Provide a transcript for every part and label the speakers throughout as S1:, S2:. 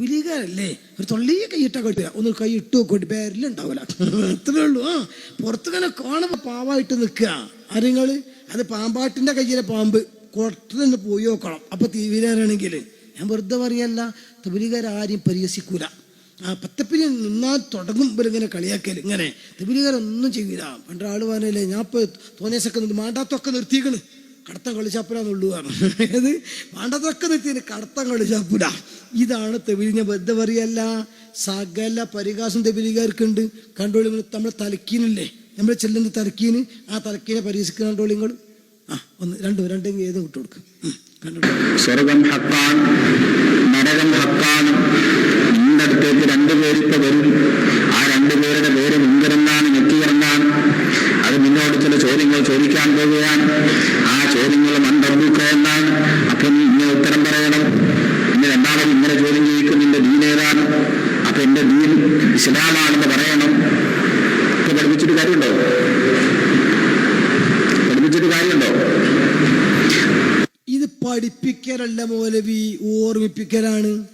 S1: വിലീകാരല്ലേ ഒരു തൊള്ളിയെ കൈയിട്ടാ കൊട്ടില്ല ഒന്ന് കൈ ഇട്ടു പേരിലുണ്ടാവില്ല അത്രേ ഉള്ളൂ. ആ പുറത്തിങ്ങനെ കാണുമ്പോ പാവായിട്ട് നിൽക്കുക. ആരെങ്ങൾ അത് പാമ്പാട്ടിന്റെ കയ്യിലെ പാമ്പ്. കൊട്ടന്ന് പോയി നോക്കണം. അപ്പൊ തീവിലാരാണെങ്കിൽ ഞാൻ വെറുതെ പറയല്ല തെബിലികാരും പരിഹസിക്കൂല. ആ പത്തപ്പിന് നിന്നാൽ തുടങ്ങും ഇവരിങ്ങനെ കളിയാക്കൽ. ഇങ്ങനെ. തെബിലികാരൊന്നും ചെയ്യൂല. ആൾ പറഞ്ഞല്ലേ ഞാൻ ഇപ്പൊ തോന്നിയസൊക്കെ നിന്ന് മാണ്ടാത്തൊക്കെ നിർത്തിക്കണ് കടത്തം കളിച്ചാപ്പുരാന്നുള്ളൂ ഏത്? വേണ്ടതൊക്കെ നിർത്തിയത് കടത്തം കളിച്ചാപ്പുല ഇതാണ് തെവിലിഞ്ഞ ബദ്ധ പറയല്ല സകല പരിഹാസം തെവിലുകാർക്കുണ്ട് കണ്ടോളി നമ്മളെ തലക്കീനല്ലേ? നമ്മൾ ചെല്ലുന്ന തലക്കീന്. ആ തലക്കീനെ പരിഹസിക്കുന്ന കണ്ടോളിങ്ങൾ ആ ഒന്ന് രണ്ടും രണ്ടും ഏതും വിട്ടു കൊടുക്കും.
S2: സ്വർഗം ഹക്കാണ് നരകം ഹക്കാണ് നിന്റെ അടുത്തേക്ക് വരും. ഇസ്ലാമാണെന്ന് പറയണം. ഇപ്പൊ പഠിപ്പിച്ചിട്ട് കാര്യമുണ്ടോ? പഠിപ്പിച്ചിട്ട് കാര്യമുണ്ടോ?
S1: ഇത് പഠിപ്പിക്കലല്ല മൗലവി ഓർമ്മിപ്പിക്കലാണ്.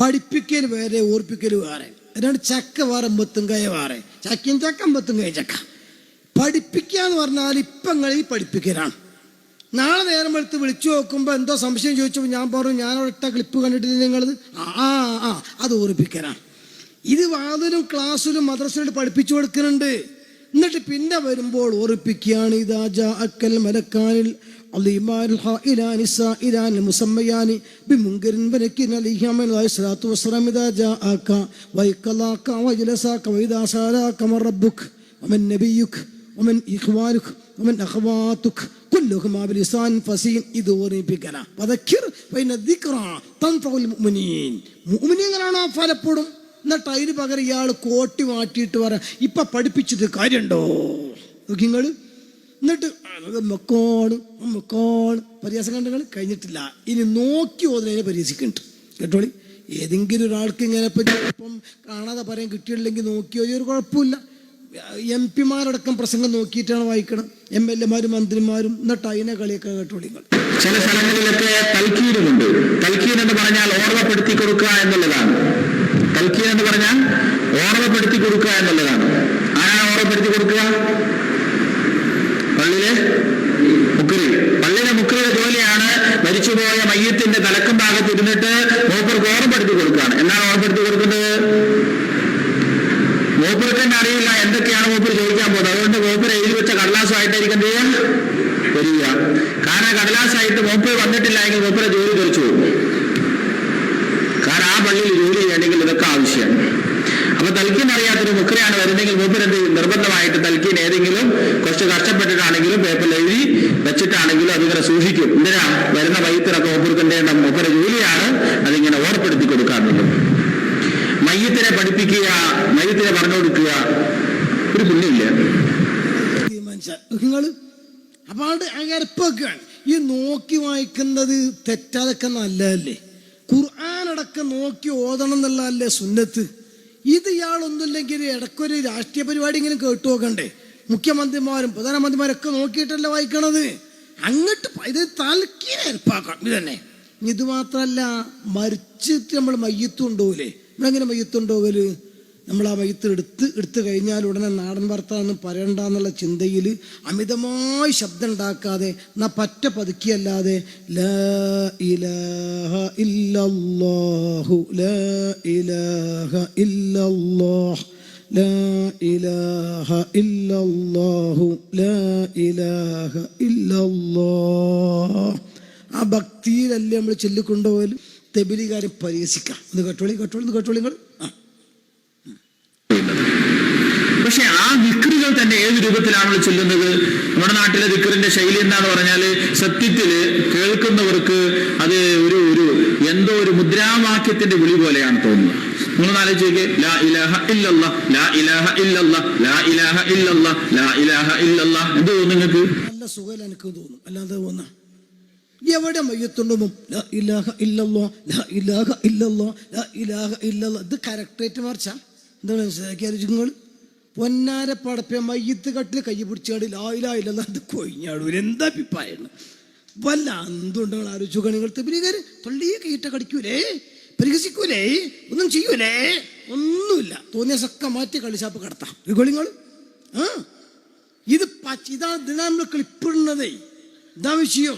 S1: പഠിപ്പിക്കൽ വേറെ ഓർപ്പിക്കൽ വേറെ. അതാണ് ചക്ക വേറെ അമ്പത്തുങ്കായ വേറെ. ചക്കയും ചക്ക അമ്പത്തുങ്കായ ചക്ക. പഠിപ്പിക്കുക എന്ന് പറഞ്ഞാൽ ഇപ്പം ഈ പഠിപ്പിക്കലാണ്. നാളെ നേരം എടുത്ത് വിളിച്ചു നോക്കുമ്പോൾ എന്തോ സംശയം ചോദിച്ചപ്പോൾ ഞാൻ പറഞ്ഞു ഞാൻ ഇട്ട ക്ലിപ്പ് കണ്ടിട്ട് നിങ്ങൾ ആ ആ. അത് ഓർപ്പിക്കലാണ്. ഇത് വാതിലും ക്ലാസ്സിലും മദ്രസയിലും പഠിപ്പിച്ചു കൊടുക്കുന്നുണ്ട്. എന്നിട്ട് പിന്നെ വരുമ്പോൾ ഓർപ്പിക്കുകയാണ് ഇതാജാ അക്കൽ മലക്കാനിൽ ഇത് എന്നിട്ട് അതിന് പകരം ഇയാൾ കോട്ടി മാറ്റിയിട്ട് പറയാം ഇപ്പൊ പഠിപ്പിച്ചിട്ട് കാര്യമുണ്ടോ നിങ്ങൾ എന്നിട്ട് മക്കോണ് മക്കോണ് പരിഹാസം കണ്ടുകൾ കഴിഞ്ഞിട്ടില്ല. ഇനി നോക്കി ഓതിനെ പരിഹസിക്കുന്നുണ്ട് കേട്ടോളി? ഏതെങ്കിലും ഒരാൾക്ക് ഇങ്ങനെ ഇപ്പം കാണാതെ പറയാൻ കിട്ടിയില്ലെങ്കിൽ നോക്കിയോ? ഒരു കുഴപ്പമില്ല. എം പിമാരടക്കം പ്രസംഗം നോക്കിയിട്ടാണ് വായിക്കണം എം എൽ എമാരും മന്ത്രിമാരും എന്നിട്ട് അതിനെ കളിയൊക്കെ കേട്ടോളി നിങ്ങൾ.
S2: ചില സ്ഥലങ്ങളിലൊക്കെ തൽക്കീനുമുണ്ട് തൽക്കീൻ എന്ന് പറഞ്ഞാൽ ഓർമ്മപ്പെടുത്തി കൊടുക്കുക എന്നുള്ളതാണ്. തൽക്കീൻ എന്ന് പറഞ്ഞാൽ ഓർമ്മപ്പെടുത്തി കൊടുക്കുക എന്നുള്ളതാണ്. ആരാണ് ഓർമ്മപ്പെടുത്തി കൊടുക്കുക? പള്ളിയിലെ മുക്കറി പള്ളിയിലെ മുക്കറിയുടെ ജോലിയാണ് മരിച്ചുപോയ മയ്യത്തിന്റെ തലക്കും ഭാഗത്ത് ഇരുന്നിട്ട് മൂപ്പർക്ക് ഓർമ്മപ്പെടുത്തി കൊടുക്കുകയാണ്. എന്താണ് ഓർമ്മപ്പെടുത്തി കൊടുക്കുന്നത്? മൂപ്പർക്ക് തന്നെ അറിയില്ല എന്തൊക്കെയാണ് മൂപ്പർ ചോദിക്കാൻ പോകുന്നത്. അതുകൊണ്ട് മൂപ്പർ എഴുതി വെച്ച കടലാസമായിട്ടായിരിക്കും എന്ത് ചെയ്യുക? വരിക കാരണം കടലാസായിട്ട് മൂപ്പർ വന്നിട്ടില്ല എങ്കിൽ മൂപ്പരെ ജോലി തെറിച്ചു പോകും. കാരണം ആ പള്ളിയിൽ ജോലി ചെയ്യണമെങ്കിൽ ഇതൊക്കെ ആവശ്യമാണ്. അപ്പൊ തൽക്കീൻ അറിയാത്തൊരു മുക്കരയാണ് വരുന്നെങ്കിൽ മൂപ്പരെന്ത് നിർബന്ധമായിട്ട് തൽക്കീൻ ഏതെങ്കിലും കുറച്ച് കഷ്ടപ്പെട്ടിട്ടാണെങ്കിലും പേപ്പറിൽ എഴുതി വെച്ചിട്ടാണെങ്കിലും അതിങ്ങനെ സൂക്ഷിക്കും. എന്തിനാ? വരുന്ന വൈത്തിറക്കം മൂപ്പർക്ക് എന്ത് ചെയ്യണം? മൂപ്പരെ ജോലിയാണ് അതിങ്ങനെ ഓർപ്പെടുത്തി കൊടുക്കാറുള്ളത്. മയ്യത്തിനെ പഠിപ്പിക്കുക മയ്യത്തിനെ പറഞ്ഞു കൊടുക്കുക ഒരു പുണ്യമില്ല.
S1: അപ്പാണ്ട് അരപ്പൊക്കെയാണ് ഈ നോക്കി വായിക്കുന്നത് തെറ്റാതൊക്കെ നല്ലതല്ലേ? ഖുർആാനടക്കം നോക്കി ഓതണം എന്നുള്ളതല്ലേ സുന്നത്ത്? ഇത് ഇയാളൊന്നുമില്ലെങ്കിൽ ഇടക്കൊരു രാഷ്ട്രീയ പരിപാടി ഇങ്ങനെ കേട്ടു നോക്കണ്ടേ. മുഖ്യമന്ത്രിമാരും പ്രധാനമന്ത്രിമാരൊക്കെ നോക്കിയിട്ടല്ലേ വായിക്കണത്? അങ്ങോട്ട് ഇത് തലക്കീനെ ഇത് തന്നെ. ഇത് മാത്രമല്ല മരിച്ചിട്ട് നമ്മൾ മയ്യത്ത് കൊണ്ടുപോകില്ലേ നമ്മളെങ്ങനെ മയ്യത്ത് കൊണ്ടുപോകൽ നമ്മൾ ആ വൈത്ത് എടുത്ത് എടുത്തു കഴിഞ്ഞാൽ ഉടനെ നാടൻ വർത്താനം പറയണ്ട എന്നുള്ള ചിന്തയിൽ അമിതമായി ശബ്ദം ഉണ്ടാക്കാതെ എന്നാ പറ്റ പതുക്കിയല്ലാതെ ല ഇലാഹ ഇല്ലല്ലാഹു ല ഇലാഹ ഇല്ലല്ലാഹ് ലാ ഇലാഹ ഇല്ലല്ലാഹു ലാ ഇലാഹ ഇല്ലല്ലാഹ്. ആ ഭക്തിയിലല്ലേ നമ്മൾ ചെല്ലിക്കൊണ്ടുപോയാലും തെബിലികാരെ പരിഹസിക്കാം. ഒന്ന് കേട്ടോളി കേട്ടോളി കേട്ടോളി നിങ്ങൾ ആ
S2: പക്ഷെ ആ വിക്രുകൾ തന്നെ ഏത് രൂപത്തിലാണല്ലോ ചെല്ലുന്നത്? നമ്മുടെ നാട്ടിലെ വിക്രിന്റെ ശൈലി എന്താന്ന് പറഞ്ഞാൽ സത്യത്തിൽ കേൾക്കുന്നവർക്ക് അത് ഒരു ഒരു എന്തോ ഒരു മുദ്രാവാക്യത്തിന്റെ വിളി പോലെയാണ് തോന്നുന്നത്. നിങ്ങൾ ആലോചിച്ചേക്ക്. ലാ ഇലാഹ ലാ ഇലാഹ ലാ ഇലാഹ ലാ ഇലാഹ നിങ്ങൾക്ക്?
S1: നല്ല തോന്നും എവിടെ മയ്യത്തുണ്ടുമ്പം ലാ ഇലാഹ ഇല്ലല്ലോ ലാ ഇലാഹ ഇല്ലല്ലോ ലാ ഇലാഹ ഇല്ലല്ലോ. ഇത് കറക്റ്റായിട്ട് മറിച്ച എന്താണ് നിങ്ങൾ? പൊന്നാര പടപ്പ മയ്യത്ത് കട്ടിൽ കൈ പിടിച്ചാട് ലായിലായില്ലെന്ന് അത് ഇല്ലല്ലോ എന്താ അഭിപ്രായമാണ്? വല്ല എന്തുകൊണ്ട് നിങ്ങൾ ആലോചിച്ചു നിങ്ങൾ തെബിലികാര് തൊള്ളിയെ കീട്ട കടിക്കൂലേ? പരിഹസിക്കൂലേ? ഒന്നും ചെയ്യൂലേ? ഒന്നുമില്ല. തോന്നിയ സക്ക മാറ്റി കളിച്ചാപ്പ് കടത്താം. ഗോളിങ്ങൾ ആ? ഇത് പച്ച ഇതാണ് ഇതിനാ നമ്മൾ ഇതാ വിഷയം.